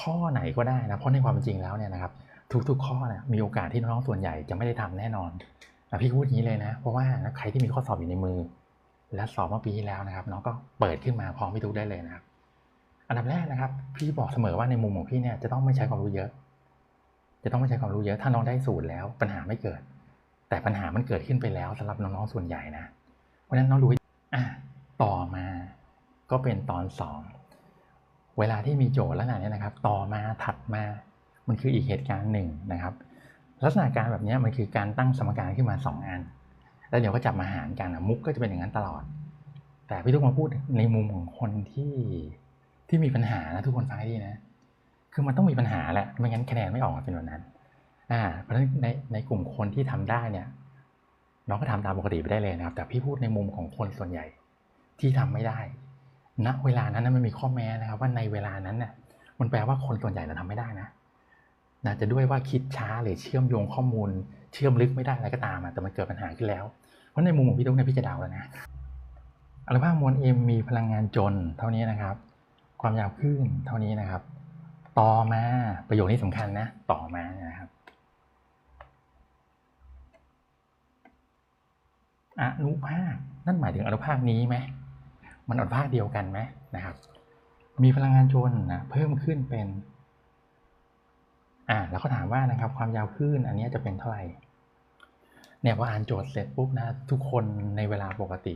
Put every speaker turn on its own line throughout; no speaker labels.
ข้อไหนก็ได้นะเพราะในความจริงแล้วเนี่ยนะครับทุกๆข้อเนี่ยมีโอกาสที่น้องๆส่วนใหญ่จะไม่ได้ทำแน่นอนอะพี่พูดอย่างนี้เลยนะ เพราะว่าใครที่มีข้อสอบอยู่ในมือ และสอบเมื่อปีที่แล้วนะครับน้องก็เปิดขึ้นมาพร้อมพี่ทุกได้เลยนะครับ อันดับแรกนะครับ พี่บอกเสมอว่าในมุมของพี่เนี่ยจะต้องไม่ใช้ความรู้เยอะ จะต้องไม่ใช้ความรู้เยอะถ้าน้องได้สูตรแล้ว ปัญหาไม่เกิด แต่ปัญหามันเกิดขึ้นไปแล้วสำหรับน้องๆส่วนใหญ่นะเพราะฉะนั้นน้องรู้อะต่อมาก็เป็นตอนสอง เวลาที่มีโจทย์ลักษณะเนี้ยนะครับ ต่อมาถัดมา มันคืออีกเหตุการณ์หนึ่งนะครับ ลักษณะการแบบนี้มันคือการตั้งสมการขึ้นมาสองอัน แล้วเดี๋ยวก็จับมาหารกันมุกก็จะเป็นอย่างนั้นตลอด แต่พี่ทุกมาพูดในมุมของคนที่ที่มีปัญหานะทุกคนฟังให้ดีนะ คือมันต้องมีปัญหาแหละไม่งั้นคะแนนไม่ออกมาเป็นแบบนั้น อ่า เพราะฉะนั้นในในกลุ่มคนที่ทำได้เนี่ยน้องก็ทำตามปกติไปได้เลยนะครับ แต่พี่พูดในมุมของคนส่วนใหญ่ที่ทำไม่ได้ ณเวลานั้นนะมันมีข้อแม้นะครับว่าในเวลานั้นเนี่ยมันแปลว่าคนส่วนใหญ่เราทำไม่ได้นะนะจะด้วยว่าคิดช้าหรือเชื่อมโยงข้อมูล เชื่อมลึกไม่ได้อะไรก็ตามอะแต่มันเกิดปัญหาขึ้นแล้ว เพราะในมุมของพี่ตุ๊กเนี่ยพี่จะเดาแล้วนะอนุภาคมวล m มีพลังงานจนเท่านี้นะครับ ความยาวคลื่นเท่านี้นะครับ ต่อมาประโยคนี้สำคัญนะ ต่อมาเนี่ยนะครับอนุภาคนั่นหมายถึงอนุภาคนี้ไหม มันอนุภาคเดียวกันไหมนะครับ มีพลังงานจนนะเพิ่มขึ้นเป็นอ่าแล้วก็ถามว่านะครับความยาวคลื่นอันนี้จะเป็นเท่าไหร่เนี่ยพออ่านโจทย์เสร็จปุ๊บนะทุกคนในเวลาปกติ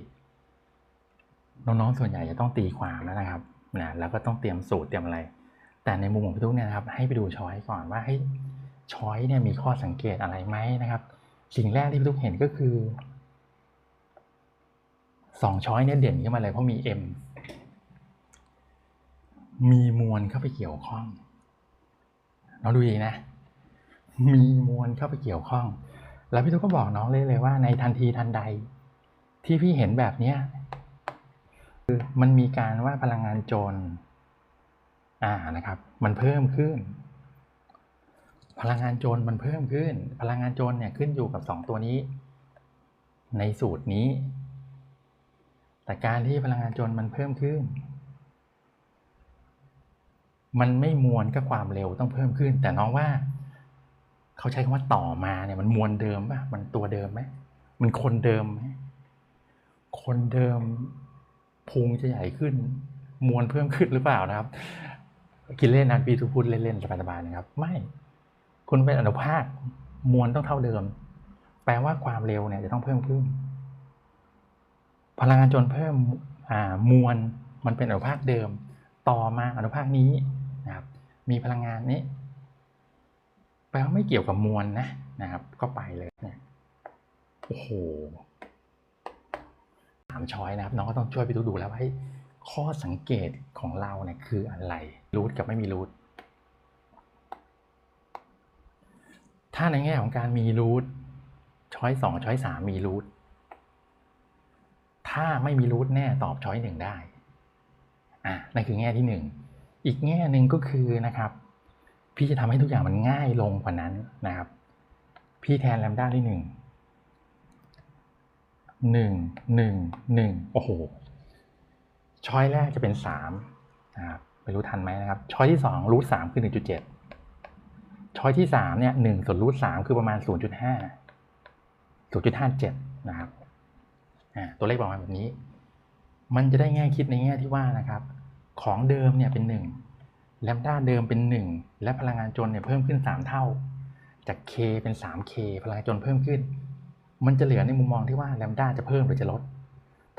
น้องๆส่วนใหญ่จะต้องตีความแล้วนะครับนะแล้วก็ต้องเตรียมสูตรเตรียมอะไร แต่ในมุมของพี่ตุ๊กเนี่ยนะครับ ให้ไปดูช้อยก่อนว่าให้ช้อยเนี่ยมีข้อสังเกตอะไรไหมนะครับ สิ่งแรกที่พี่ตุ๊กเห็นก็คือ สองช้อยเนี่ยเด่นขึ้นมาเลยเพราะมี M มีมวลเข้าไปเกี่ยวข้อง เราดูดีนะ มีมวลเข้าไปเกี่ยวข้อง แล้วพี่ตุ๊กก็บอกน้องเลยเลยว่า ในทันทีทันใด ที่พี่เห็นแบบเนี้ยคือมันมีการว่าพลังงานโจรอ่านะครับ มันเพิ่มขึ้น พลังงานโจรมันเพิ่มขึ้น พลังงานโจรเนี่ยขึ้นอยู่กับสองตัวนี้ ในสูตรนี้ แต่การที่พลังงานจรมันเพิ่มขึ้น มันไม่มวลก็ความเร็วต้องเพิ่มขึ้น แต่น้องว่า เขาใช้คำว่าต่อมาเนี่ยมันมวลเดิมป่ะมันตัวเดิมไหมมันคนเดิมไหมคนเดิมพุงจะใหญ่ขึ้น มวลเพิ่มขึ้นหรือเปล่านะครับคิดเล่นนะพีทุกพูดเล่นๆสบายๆนะครับ ไม่คุณเป็นอนุภาคมวลต้องเท่าเดิม แปลว่าความเร็วเนี่ยจะต้องเพิ่มขึ้น พลังงานจนเพิ่มมวลมันเป็นอนุภาคเดิม ต่อมาอนุภาคนี้นะครับมีพลังงานนี้แปลว่าไม่เกี่ยวกับมวลนะนะครับ ก็ไปเลยเนี่ยโอ้โหสามช้อยนะครับ น้องก็ต้องช่วยไปดูดูแล้วว่าข้อสังเกตของเราเนี่ยคืออะไรรูทกับไม่มีรูทถ้าในแง่ของการมีรูทช้อยสองช้อยสามมีรูท ถ้าไม่มีรูทแน่ตอบช้อยหนึ่งได้อะนั่นคือแง่ที่หนึ่งอีกแง่หนึ่งก็คือนะครับ พี่จะทำให้ทุกอย่างมันง่ายลงกว่านั้นนะครับ พี่แทนแลมด้าที่หนึ่งหนึ่งหนึ่งหนึ่งโอ้โหช้อยแรกจะเป็นสามนะครับไม่รู้ทันไหมนะครับช้อยที่สองรูทสามคือหนึ่งจุดเจ็ดช้อยที่สามเนี่ยหนึ่งส่วนรูทสามคือประมาณศูนย์จุดห้าศูนย์จุดห้าเจ็ดนะครับ ตัวเลขประมาณแบบนี้ มันจะได้แง่คิดในแง่ที่ว่านะครับ ของเดิมเนี่ยเป็นหนึ่งแลมด้าเดิมเป็นหนึ่งและพลังงานจนเนี่ยเพิ่มขึ้นสามเท่า จาก k เป็น 3k พลังงานจนเพิ่มขึ้น มันจะเหลือในมุมมองที่ว่าแลมด้าจะเพิ่มหรือจะลด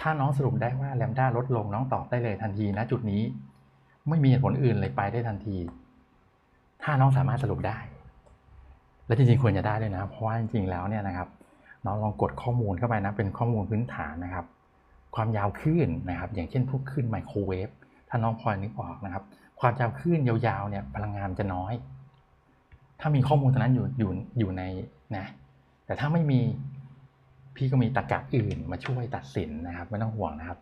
ถ้าน้องสรุปได้ว่าแลมด้าลดลงน้องตอบได้เลยทันทีนะจุดนี้ ไม่มีเหตุผลอื่นเลยไปได้ทันที ถ้าน้องสามารถสรุปได้ และจริงๆควรจะได้ด้วยนะ เพราะว่าจริงๆแล้วเนี่ยนะครับ น้องลองกดข้อมูลเข้าไปนะ เป็นข้อมูลพื้นฐานนะครับ ความยาวคลื่นนะครับ อย่างเช่นพวกคลื่นไมโครเวฟ ถ้าน้องพลอยนึกออกนะครับ ความยาวคลื่นยาวๆเนี่ยพลังงานมันจะน้อย ถ้ามีข้อมูลตรงนั้นอยู่อยู่อยู่ในนะ แต่ถ้าไม่มีพี่ก็มีตรรกะอื่นมาช่วยตัดสินนะครับ ไม่ต้องห่วงนะครับ